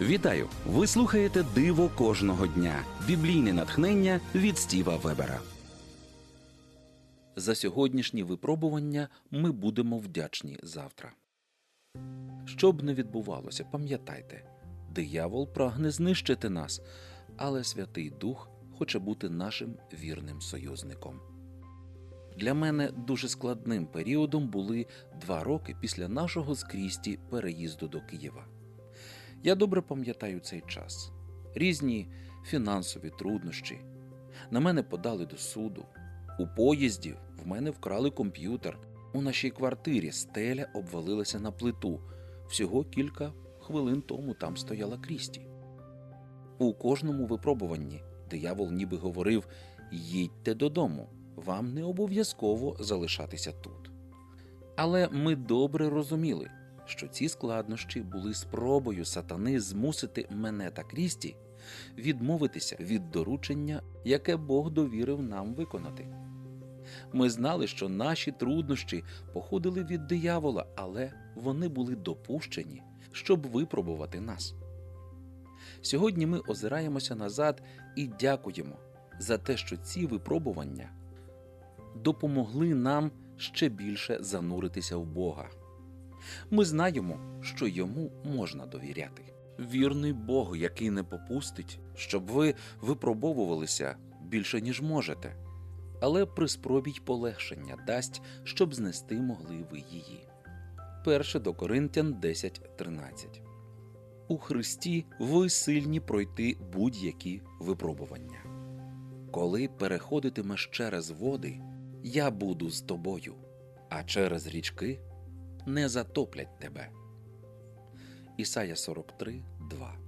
Вітаю! Ви слухаєте Диво кожного дня. Біблійне натхнення від Стіва Вебера. За сьогоднішні випробування ми будемо вдячні завтра. Що б не відбувалося, пам'ятайте, диявол прагне знищити нас, але Святий Дух хоче бути нашим вірним союзником. Для мене дуже складним періодом були два роки після нашого з Крісті переїзду до Києва. Я добре пам'ятаю цей час. Різні фінансові труднощі. На мене подали до суду. У поїзді в мене вкрали комп'ютер. У нашій квартирі стеля обвалилася на плиту. Всього кілька хвилин тому там стояла Крісті. У кожному випробуванні диявол ніби говорив: їдьте додому, вам не обов'язково залишатися тут. Але ми добре розуміли, що ці складнощі були спробою сатани змусити мене та Крісті відмовитися від доручення, яке Бог довірив нам виконати. Ми знали, що наші труднощі походили від диявола, але вони були допущені, щоб випробувати нас. Сьогодні ми озираємося назад і дякуємо за те, що ці випробування допомогли нам ще більше зануритися в Бога. Ми знаємо, що йому можна довіряти. Вірний Бог, який не попустить, щоб ви випробовувалися більше, ніж можете, але при спробі й полегшення дасть, щоб знести могли ви її. 1 до Коринтян 10.13 У Христі ви сильні пройти будь-які випробування. Коли переходитимеш через води, я буду з тобою, а через річки не затоплять тебе. Ісая 43, 2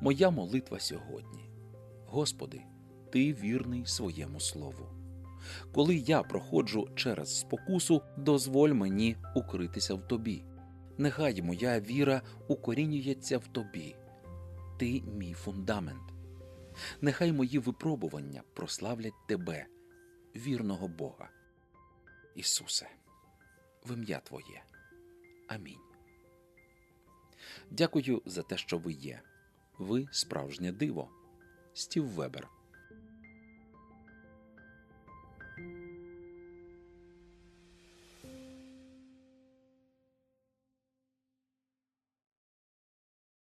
Моя молитва сьогодні. Господи, Ти вірний своєму слову. Коли я проходжу через спокусу, дозволь мені укритися в Тобі. Нехай моя віра укорінюється в Тобі. Ти мій фундамент. Нехай мої випробування прославлять Тебе, вірного Бога. Ісусе, в ім'я Твоє. Амінь. Дякую за те, що ви є. Ви справжнє диво. Стів Вебер.